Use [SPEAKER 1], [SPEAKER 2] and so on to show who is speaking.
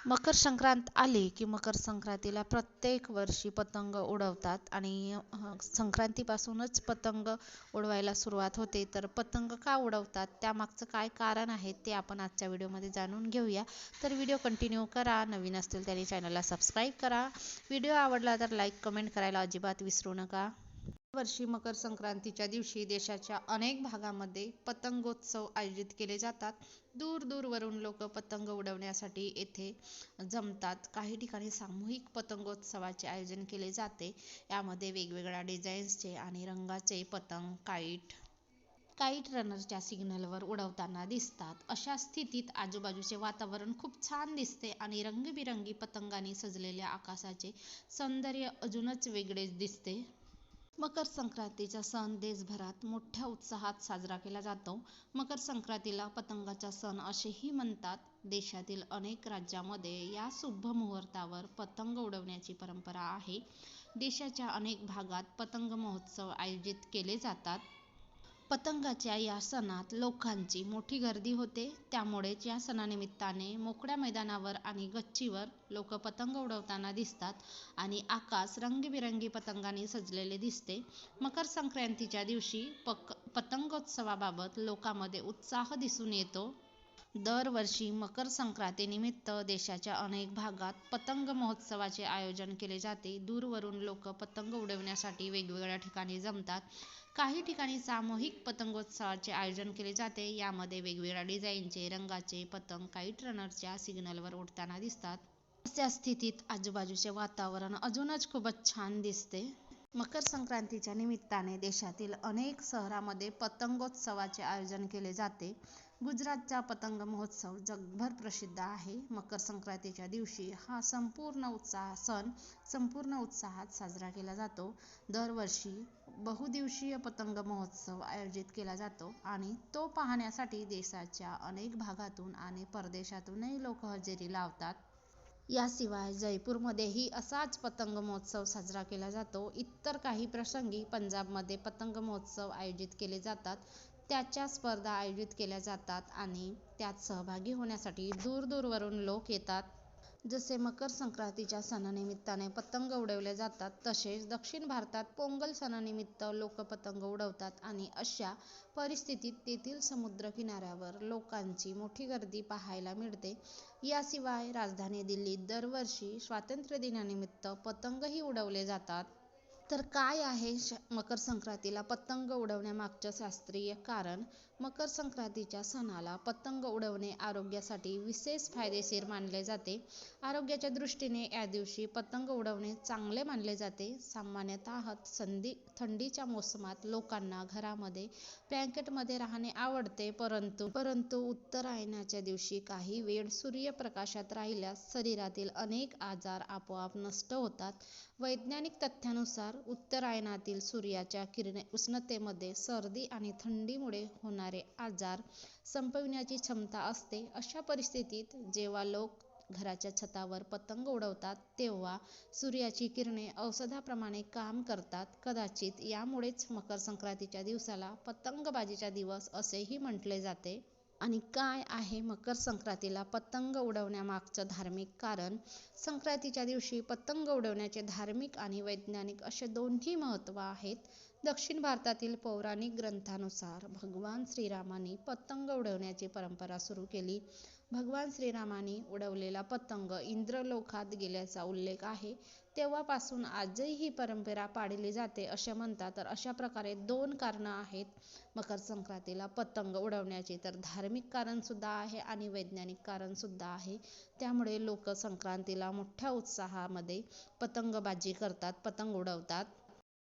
[SPEAKER 1] मकर संक्रांत आली की मकर संक्रांतीला प्रत्येक वर्षी पतंग उडवतात आणि संक्रांतीपासूनच पतंग उडवायला सुरुवात होते. तर पतंग का उडवतात? त्यामागचं काय कारण आहे ते आपण आजच्या व्हिडिओमध्ये जाणून घेऊया. तर व्हिडिओ कंटिन्यू करा. नवीन असतील त्यांनी चॅनलला सबस्क्राईब करा. व्हिडिओ आवडला तर लाईक कमेंट करायला अजिबात विसरू नका. वर्षी मकर संक्रांतीच्या दिवशी देशाच्या अनेक भागामध्ये पतंगोत्सव आयोजित केले जातात. दूर दूरवरून लोक पतंग उडवण्यासाठी येथे जमतात. काही ठिकाणी सामूहिक पतंगोत्सवाचे आयोजन केले जाते. यामध्ये वेगवेगळ्या डिझाईन्सचे आणि रंगाचे पतंग काईट काईट रनरच्या सिग्नलवर उडवताना दिसतात. अशा स्थितीत आजूबाजूचे वातावरण खूप छान दिसते आणि रंगीबिरंगी पतंगांनी सजलेल्या आकाशाचे सौंदर्य अजूनच वेगळेच दिसते. मकर संक्रांतीचा सण देशभरात मोठ्या उत्साहात साजरा केला जातो. मकर संक्रांतीला पतंगाचा सण असेही म्हणतात. देशातील अनेक राज्यामध्ये या शुभ मुहूर्तावर पतंग उडवण्याची परंपरा आहे. देशाच्या अनेक भागात पतंग महोत्सव आयोजित केले जातात. पतंगाच्या या सणात लोकांची मोठी गर्दी होते. त्यामुळेच या सणानिमित्ताने मोकळ्या मैदानावर आणि गच्चीवर लोक पतंग उडवताना दिसतात आणि आकाश रंगीबिरंगी पतंगांनी सजलेले दिसते. मकर संक्रांतीच्या दिवशी पक पतंगोत्सवाबाबत लोकांमध्ये उत्साह दिसून येतो. दरवर्षी मकर संक्रांतीनिमित्त देशाच्या अनेक भागात पतंग महोत्सवाचे आयोजन केले जाते. दूरवरून लोक पतंग उडवण्यासाठी वेगवेगळ्या ठिकाणी जमतात. काही ठिकाणी सामूहिक पतंगोत्सवाचे आयोजन केले जाते. यामध्ये वेगवेगळ्या डिझाईनचे रंगाचे पतंग काही रनरच्या सिग्नलवर उडताना दिसतात. अशा स्थितीत आजूबाजूचे वातावरण अजूनच खूपच छान दिसते. मकर संक्रांतीच्या निमित्ताने देशातील अनेक शहरामध्ये पतंगोत्सवाचे आयोजन केले जाते. गुजरातचा पतंग महोत्सव जगभर प्रसिद्ध आहे. मकर संक्रांतीच्या दिवशी हा संपूर्ण उत्साह सण संपूर्ण उत्साहात साजरा केला जातो. दरवर्षी बहुदिवसीय पतंग महोत्सव आयोजित केला जातो आणि तो पाहण्यासाठी देशाच्या अनेक भागातून आणि परदेशातूनही लोक हजेरी लावतात. याशिवाय जयपूरमध्येही असाच पतंग महोत्सव साजरा केला जातो. इतर काही प्रसंगी पंजाबमध्ये पतंग महोत्सव आयोजित केले जातात. त्याच्या स्पर्धा आयोजित केल्या जातात आणि त्यात सहभागी होण्यासाठी दूरदूरवरून लोक येतात. जसे मकर संक्रांतीच्या सणानिमित्ताने पतंग उडवले जातात तसेच दक्षिण भारतात पोंगल सणानिमित्त लोक पतंग उडवतात आणि अशा परिस्थितीत तेथील समुद्र किनाऱ्यावर लोकांची मोठी गर्दी पाहायला मिळते. याशिवाय राजधानी दिल्लीत दरवर्षी स्वातंत्र्य दिनानिमित्त पतंगही उडवले जातात. तर काय आहे मकर संक्रांतीला पतंग उडवण्यामागचं शास्त्रीय कारण? मकर संक्रांतीच्या सणाला पतंग उडवणे आरोग्यासाठी विशेष फायदेशीर मानले जाते. आरोग्याच्या दृष्टीने या दिवशी पतंग उडवणे चांगले मानले जाते. सामान्यतः संधी थंडीच्या मोसमात लोकांना घरामध्ये ब्लँकेटमध्ये राहणे आवडते परंतु परंतु उत्तरायणाच्या दिवशी काही वेळ सूर्यप्रकाशात राहिल्यास शरीरातील अनेक आजार आपोआप नष्ट होतात. वैज्ञानिक तथ्यानुसार उत्तरायणातील सूर्याच्या किरणे उष्णतेमध्ये सर्दी आणि थंडीमुळे होणारे आजार संपविण्याची क्षमता असते. अशा परिस्थितीत जेव्हा लोक घराच्या छतावर पतंग उडवतात तेव्हा सूर्याची किरणे औषधाप्रमाणे काम करतात. कदाचित यामुळेच मकर संक्रांतीच्या दिवसाला पतंगबाजीचा दिवस असेही म्हटले जाते. आणि काय आहे मकर संक्रांतीला पतंग उडवण्यामागचं धार्मिक कारण? संक्रांतीच्या दिवशी पतंग उडवण्याचे धार्मिक आणि वैज्ञानिक असे दोन्ही महत्त्व आहेत. दक्षिण भारतातील पौराणिक ग्रंथानुसार भगवान श्रीरामाने पतंग उडवण्याची परंपरा सुरू केली. भगवान श्रीरामाने उडवलेला पतंग इंद्रलोकात गेल्याचा उल्लेख आहे. तेव्हापासून आजही ही परंपरा पाळली जाते असे म्हणतात. तर अशा प्रकारे दोन कारणं आहेत. मकर संक्रांतीला पतंग उडवण्याचे तर धार्मिक कारण सुद्धा आहे आणि वैज्ञानिक कारण सुद्धा आहे. त्यामुळे लोक संक्रांतीला मोठ्या उत्साहामध्ये पतंगबाजी करतात पतंग उडवतात.